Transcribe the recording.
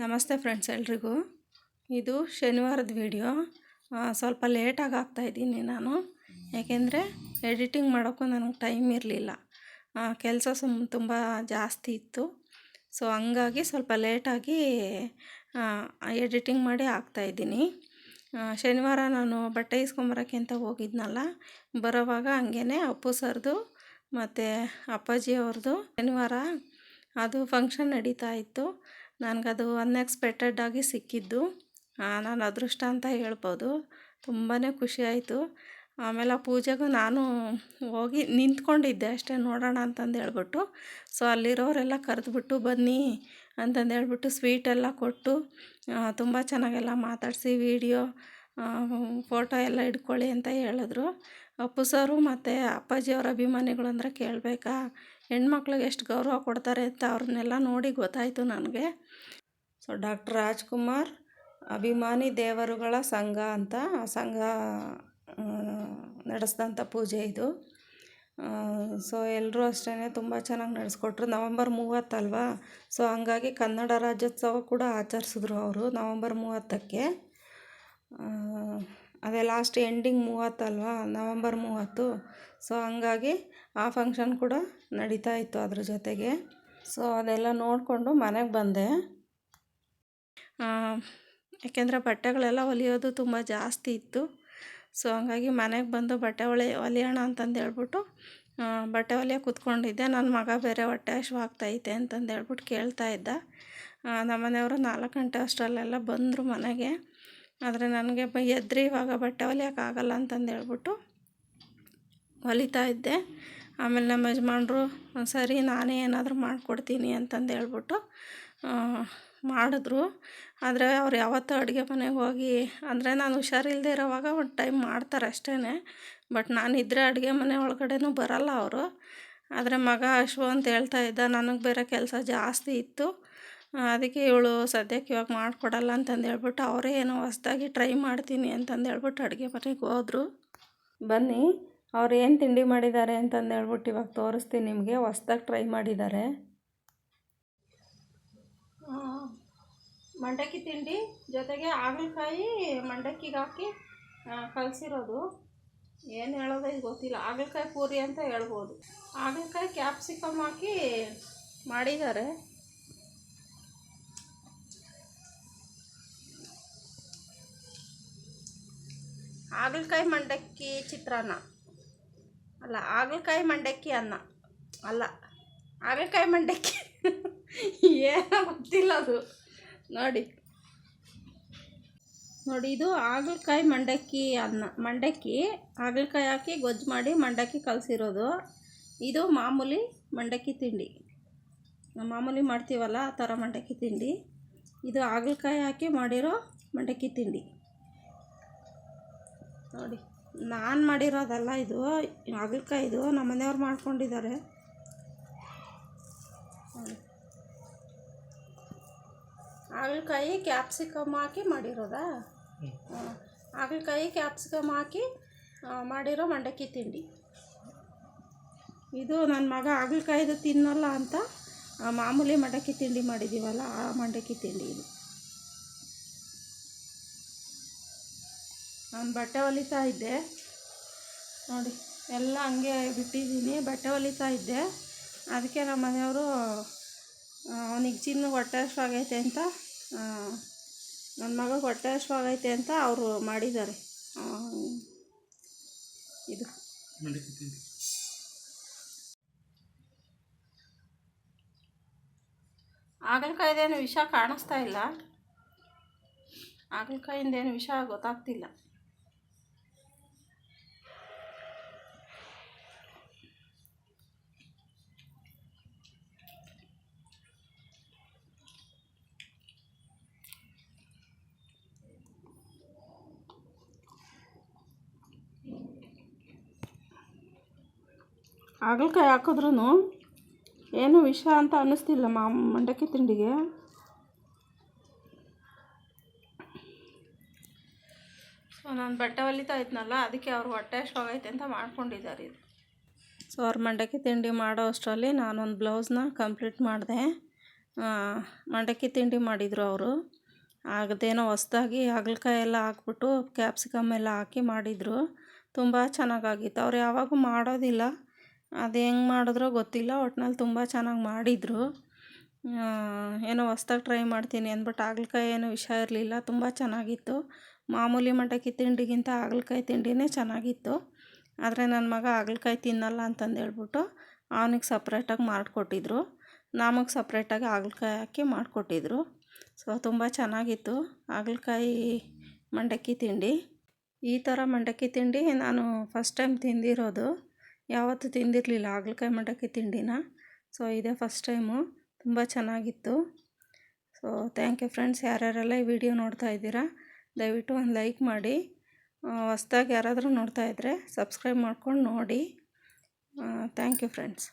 ನಮಸ್ತೆ ಫ್ರೆಂಡ್ಸ್ ಎಲ್ರಿಗೂ. ಇದು ಶನಿವಾರದ ವಿಡಿಯೋ ಸ್ವಲ್ಪ ಲೇಟಾಗಿ ಹಾಕ್ತಾಯಿದ್ದೀನಿ ನಾನು. ಯಾಕೆಂದರೆ ಎಡಿಟಿಂಗ್ ಮಾಡೋಕ್ಕೂ ನನಗೆ ಟೈಮ್ ಇರಲಿಲ್ಲ. ಕೆಲಸ ಸುಮ್ ತುಂಬ ಜಾಸ್ತಿ ಇತ್ತು. ಸೊ ಹಂಗಾಗಿ ಸ್ವಲ್ಪ ಲೇಟಾಗಿ ಎಡಿಟಿಂಗ್ ಮಾಡಿ ಹಾಕ್ತಾಯಿದ್ದೀನಿ ಶನಿವಾರ ನಾನು ಬಟ್ಟೆ ಇಸ್ಕೊಂಬರೋಕ್ಕೆ ಅಂತ ಹೋಗಿದ್ನಲ್ಲ, ಬರೋವಾಗ ಹಂಗೇ ಅಪ್ಪು ಸರ್ದು ಮತ್ತು ಅಪ್ಪಾಜಿ ಅವ್ರದ್ದು ಶನಿವಾರ ಅದು ಫಂಕ್ಷನ್ ನಡೀತಾ ಇತ್ತು. ನನಗದು ಅನ್ಎಕ್ಸ್ಪೆಕ್ಟೆಡ್ ಆಗಿ ಸಿಕ್ಕಿದ್ದು ನಾನು ಅದೃಷ್ಟ ಅಂತ ಹೇಳ್ಬೋದು. ತುಂಬಾ ಖುಷಿ ಆಯಿತು. ಆಮೇಲೆ ಆ ಪೂಜೆಗೂ ನಾನು ಹೋಗಿ ನಿಂತ್ಕೊಂಡಿದ್ದೆ ಅಷ್ಟೇ ನೋಡೋಣ ಅಂತಂದು ಹೇಳ್ಬಿಟ್ಟು. ಸೊ ಅಲ್ಲಿರೋರೆಲ್ಲ ಕರೆದ್ಬಿಟ್ಟು ಬನ್ನಿ ಅಂತಂದು ಹೇಳ್ಬಿಟ್ಟು ಸ್ವೀಟೆಲ್ಲ ಕೊಟ್ಟು ತುಂಬ ಚೆನ್ನಾಗೆಲ್ಲ ಮಾತಾಡಿಸಿ ವೀಡಿಯೋ ಫೋಟೋ ಎಲ್ಲ ಇಟ್ಕೊಳ್ಳಿ ಅಂತ ಹೇಳಿದ್ರು. ಅಪ್ಪು ಸರು ಮತ್ತು ಅಪ್ಪಾಜಿಯವ್ರ ಅಭಿಮಾನಿಗಳು ಅಂದರೆ ಕೇಳಬೇಕಾ? ಹೆಣ್ಮಕ್ಳಿಗೆ ಎಷ್ಟು ಗೌರವ ಕೊಡ್ತಾರೆ ಅಂತ ಅವ್ರನ್ನೆಲ್ಲ ನೋಡಿ ಗೊತ್ತಾಯಿತು ನನಗೆ. ಸೊ ಡಾಕ್ಟರ್ ರಾಜ್ಕುಮಾರ್, ಅಭಿಮಾನಿ ದೇವರುಗಳ ಸಂಘ ಅಂತ, ಆ ಸಂಘ ನಡೆಸಿದಂಥ ಪೂಜೆ ಇದು. ಸೊ ಎಲ್ಲರೂ ಅಷ್ಟೇ ತುಂಬ ಚೆನ್ನಾಗಿ ನಡೆಸ್ಕೊಟ್ರು. ನವಂಬರ್ ಮೂವತ್ತಲ್ವಾ ಸೊ ಹಂಗಾಗಿ ಕನ್ನಡ ರಾಜ್ಯೋತ್ಸವ ಕೂಡ ಆಚರಿಸಿದ್ರು ಅವರು ನವಂಬರ್ ಮೂವತ್ತಕ್ಕೆ. ಅದೇ ಲಾಸ್ಟ್ ಎಂಡಿಂಗ್ ಮೂವತ್ತಲ್ವ ನವಂಬರ್ ಮೂವತ್ತು. ಸೊ ಹಂಗಾಗಿ ಆ ಫಂಕ್ಷನ್ ಕೂಡ ನಡೀತಾ ಇತ್ತು ಅದ್ರ ಜೊತೆಗೆ. ಸೊ ಅದೆಲ್ಲ ನೋಡಿಕೊಂಡು ಮನೆಗೆ ಬಂದೆ. ಯಾಕೆಂದರೆ ಬಟ್ಟೆಗಳೆಲ್ಲ ಹೊಲಿಯೋದು ತುಂಬ ಜಾಸ್ತಿ ಇತ್ತು. ಸೊ ಹಂಗಾಗಿ ಮನೆಗೆ ಬಂದು ಬಟ್ಟೆ ಹೊಲಿ ಹೊಲಿಯೋಣ ಅಂತಂದು ಹೇಳ್ಬಿಟ್ಟು ಬಟ್ಟೆ ಹೊಲಿಯ ಕೂತ್ಕೊಂಡಿದ್ದೆ. ನನ್ನ ಮಗ ಬೇರೆ ಹೊಟ್ಟೆ ಹಶ್ವಾಗ್ತೈತೆ ಅಂತಂದು ಹೇಳ್ಬಿಟ್ಟು ಕೇಳ್ತಾ ಇದ್ದ. ನಮ್ಮ ಮನೆಯವರು ನಾಲ್ಕು ಗಂಟೆ ಅಷ್ಟರಲ್ಲೆಲ್ಲ ಬಂದರು ಮನೆಗೆ. ಆದರೆ ನನಗೆ ಎದ್ರಿ ಇವಾಗ ಬಟ್ಟೆ ಹೊಲಿಯೋಕ್ಕಾಗಲ್ಲ ಅಂತಂದು ಹೇಳ್ಬಿಟ್ಟು ಹೊಲಿತಾ ಇದ್ದೆ. ಆಮೇಲೆ ನಮ್ಮ ಯಜಮಾನ್ರು ಸರಿ, ನಾನೇ ಏನಾದರೂ ಮಾಡಿಕೊಡ್ತೀನಿ ಅಂತಂದು ಹೇಳ್ಬಿಟ್ಟು ಮಾಡಿದ್ರು. ಆದರೆ ಅವ್ರು ಯಾವತ್ತೂ ಅಡುಗೆ ಮನೆಗೆ ಹೋಗಿ, ಅಂದರೆ ನಾನು ಹುಷಾರಿಲ್ಲದೆ ಇರೋವಾಗ ಒಂದು ಟೈಮ್ ಮಾಡ್ತಾರೆ ಅಷ್ಟೇ ಬಟ್ ನಾನಿದ್ದರೆ ಅಡುಗೆ ಮನೆ ಒಳಗಡೆನೂ ಬರಲ್ಲ ಅವರು. ಆದರೆ ಮಗ ಅಶ್ವ ಅಂತ ಹೇಳ್ತಾ ಇದ್ದ, ನನಗೆ ಬೇರೆ ಕೆಲಸ ಜಾಸ್ತಿ ಇತ್ತು. ಅದಕ್ಕೆ ಇವಳು ಸದ್ಯಕ್ಕೆ ಇವಾಗ ಮಾಡಿಕೊಡಲ್ಲ ಅಂತಂದು ಹೇಳ್ಬಿಟ್ಟು ಅವರೇ ಏನೋ ಹೊಸ್ದಾಗಿ ಟ್ರೈ ಮಾಡ್ತೀನಿ ಅಂತಂದು ಹೇಳ್ಬಿಟ್ಟು ಅಡುಗೆ ಮನೆಗೆ ಹೋದರು. ಬನ್ನಿ, ಅವ್ರು ಏನು ತಿಂಡಿ ಮಾಡಿದ್ದಾರೆ ಅಂತಂದು ಹೇಳ್ಬಿಟ್ಟು ಇವಾಗ ತೋರಿಸ್ತೀನಿ ನಿಮಗೆ, ಹೊಸ್ದಾಗಿ ಟ್ರೈ ಮಾಡಿದ್ದಾರೆ. ಮಂಡಕ್ಕಿ ತಿಂಡಿ ಜೊತೆಗೆ ಹಾಗಲಕಾಯಿ ಮಂಡಕ್ಕಿಗೆ ಹಾಕಿ ಕಲಸಿರೋದು. ಏನು ಹೇಳೋದೇ ಗೊತ್ತಿಲ್ಲ. ಹಾಗಲಕಾಯಿ ಪೂರಿ ಅಂತ ಹೇಳ್ಬೋದು. ಹಾಗಲಕಾಯಿ ಕ್ಯಾಪ್ಸಿಕಮ್ ಹಾಕಿ ಮಾಡಿದ್ದಾರೆ. ಹಾಗಲಕಾಯಿ ಮಂಡಕ್ಕಿ ಚಿತ್ರಾನ್ನ. ಅಲ್ಲ, ಹಾಗಲಕಾಯಿ ಮಂಡಕ್ಕಿ ಅನ್ನ. ಅಲ್ಲ, ಹಾಗಲಕಾಯಿ ಮಂಡಕ್ಕಿ. ಏನೋ ಗೊತ್ತಿಲ್ಲ ಅದು. ನೋಡಿ. ನೋಡಿ, ಇದು ಹಾಗಲಕಾಯಿ ಮಂಡಕ್ಕಿ ಅನ್ನ. ಮಂಡಕ್ಕಿ, ಹಾಗಲಕಾಯಿ ಹಾಕಿ ಗೊಜ್ಜು ಮಾಡಿ ಮಂಡಕ್ಕಿ ಕಲಸಿರೋದು. ಇದು ಮಾಮೂಲಿ ಮಂಡಕ್ಕಿ ತಿಂಡಿ. ಮಾಮೂಲಿ ಮಾಡ್ತೀವಲ್ಲ ಆ ಥರ ಮಂಡಕ್ಕಿ ತಿಂಡಿ. ಇದು ಹಾಗಲಕಾಯಿ ಹಾಕಿ ಮಾಡಿರೋ ಮಂಡಕ್ಕಿ ತಿಂಡಿ. ನೋಡಿ ನಾನು ಮಾಡಿರೋದಲ್ಲ ಇದು ಹಾಗಲಕಾಯಿದು ನಮ್ಮ ಮನೆಯವ್ರು ಮಾಡ್ಕೊಂಡಿದ್ದಾರೆ. ಹಾಗಲಕಾಯಿ ಕ್ಯಾಪ್ಸಿಕಮ್ ಹಾಕಿ ಮಾಡಿರೋದಾ? ಹಾಗಲಕಾಯಿ ಕ್ಯಾಪ್ಸಿಕಮ್ ಹಾಕಿ ಮಾಡಿರೋ ಮಂಡಕ್ಕಿ ತಿಂಡಿ. ಇದು ನನ್ನ ಮಗ ಹಾಗಲಕಾಯಿದು ತಿನ್ನಲ್ಲ ಅಂತ ಮಾಮೂಲಿ ಮಂಡಕ್ಕಿ ತಿಂಡಿ ಮಾಡಿದ್ದೀವಲ್ಲ ಆ ಮಂಡಕ್ಕಿ ತಿಂಡಿ ಇದು. ನಾನು ಬಟ್ಟೆ ಹೊಲಿತಾ ಇದ್ದೆ. ನೋಡಿ, ಎಲ್ಲ ಹಂಗೆ ಬಿಟ್ಟಿದ್ದೀನಿ ಬಟ್ಟೆ ಹೊಲಿತಾ ಇದ್ದೆ. ಅದಕ್ಕೆ ನಮ್ಮ ಮನೆಯವರು ಅವನಿಗೆ ಚಿನ್ನ ಹೊಟ್ಟೆ ಹಶ್ವಾಗೈತೆ ಅಂತ ನನ್ನ ಮಗ ಹೊಟ್ಟೆ ಹಶ್ವಾಗೈತೆ ಅಂತ ಅವರು ಮಾಡಿದ್ದಾರೆ. ಇದು. ಹಾಗಲಕಾಯ್ದೇನು ವಿಷ ಕಾಣಿಸ್ತಾ ಇಲ್ಲ. ಹಾಗಲಕಾಯಿಂದೇನು ವಿಷ ಗೊತ್ತಾಗ್ತಿಲ್ಲ. ಹಾಗಲಕಾಯಿ ಹಾಕಿದ್ರೂ ಏನು ವಿಷ ಅಂತ ಅನ್ನಿಸ್ತಿಲ್ಲ ಮಾ ಮಂಡಕ್ಕಿ ತಿಂಡಿಗೆ. ಸೊ ನಾನು ಬಟ್ಟೆ ಹೊಲಿತಾ ಇದ್ನಲ್ಲ ಅದಕ್ಕೆ ಅವ್ರು ಹೊಟ್ಟೆ ಶೋಗೈತೆ ಅಂತ ಮಾಡ್ಕೊಂಡಿದ್ದಾರೆ ಇದು. ಸೊ ಅವ್ರ ಮಂಡಕ್ಕಿ ತಿಂಡಿ ಮಾಡೋ ಅಷ್ಟರಲ್ಲಿ ನಾನೊಂದು ಬ್ಲೌಸ್ನ ಕಂಪ್ಲೀಟ್ ಮಾಡಿದೆ. ಮಂಡಕ್ಕಿ ತಿಂಡಿ ಮಾಡಿದರು ಅವರು. ಆಗದೇನೋ ಹೊಸ್ದಾಗಿ ಹಾಗಲ್ಕಾಯಿ ಎಲ್ಲ ಹಾಕ್ಬಿಟ್ಟು ಕ್ಯಾಪ್ಸಿಕಮ್ ಎಲ್ಲ ಹಾಕಿ ಮಾಡಿದರು. ತುಂಬ ಚೆನ್ನಾಗಾಗಿತ್ತು. ಅವ್ರು ಯಾವಾಗೂ ಮಾಡೋದಿಲ್ಲ. ಅದು ಹೆಂಗೆ ಮಾಡಿದ್ರೋ ಗೊತ್ತಿಲ್ಲ, ಒಟ್ನಲ್ಲಿ ತುಂಬ ಚೆನ್ನಾಗಿ ಮಾಡಿದರು. ಏನೋ ಹೊಸ್ದಾಗಿ ಟ್ರೈ ಮಾಡ್ತೀನಿ ಅಂದ್ಬಿಟ್ಟು ಹಾಗಲಕಾಯಿ ಏನು ವಿಷ ಇರಲಿಲ್ಲ, ತುಂಬ ಚೆನ್ನಾಗಿತ್ತು. ಮಾಮೂಲಿ ಮಂಡಕ್ಕಿ ತಿಂಡಿಗಿಂತ ಹಾಗಲಕಾಯಿ ತಿಂಡಿನೇ ಚೆನ್ನಾಗಿತ್ತು. ಆದರೆ ನನ್ನ ಮಗ ಹಾಗಲಕಾಯಿ ತಿನ್ನಲ್ಲ ಅಂತಂದೇಳ್ಬಿಟ್ಟು ಅವನಿಗೆ ಸಪ್ರೇಟಾಗಿ ಮಾಡಿಕೊಟ್ಟಿದ್ರು. ನಮಗೆ ಸಪ್ರೇಟಾಗಿ ಹಾಗಲಕಾಯಿ ಹಾಕಿ ಮಾಡಿಕೊಟ್ಟಿದ್ರು. ಸೊ, ತುಂಬ ಚೆನ್ನಾಗಿತ್ತು ಹಾಗಲಕಾಯಿ ಮಂಡಕ್ಕಿ ತಿಂಡಿ. ಈ ಥರ ಮಂಡಕ್ಕಿ ತಿಂಡಿ ನಾನು ಫಸ್ಟ್ ಟೈಮ್ ತಿಂದಿರೋದು. ಯಾವತ್ತೂ ತಿಂದಿರಲಿಲ್ಲ. ಹಾಗಲಕಾಯಿ ಮಂಡಕ್ಕಿ ತಿಂಡಿನ. ಸೊ ಇದೇ ಫಸ್ಟ್ ಟೈಮು ತುಂಬ ಚೆನ್ನಾಗಿತ್ತು. ಸೊ ಥ್ಯಾಂಕ್ ಯು ಫ್ರೆಂಡ್ಸ್ ಯಾರ್ಯಾರೆಲ್ಲ ಈ ವಿಡಿಯೋ ನೋಡ್ತಾ ಇದ್ದೀರಾ, ದಯವಿಟ್ಟು ಒಂದು ಲೈಕ್ ಮಾಡಿ. ಹೊಸ್ದಾಗಿ ಯಾರಾದರೂ ನೋಡ್ತಾ ಇದ್ದರೆ ಸಬ್ಸ್ಕ್ರೈಬ್ ಮಾಡ್ಕೊಂಡು ನೋಡಿ. Thank you friends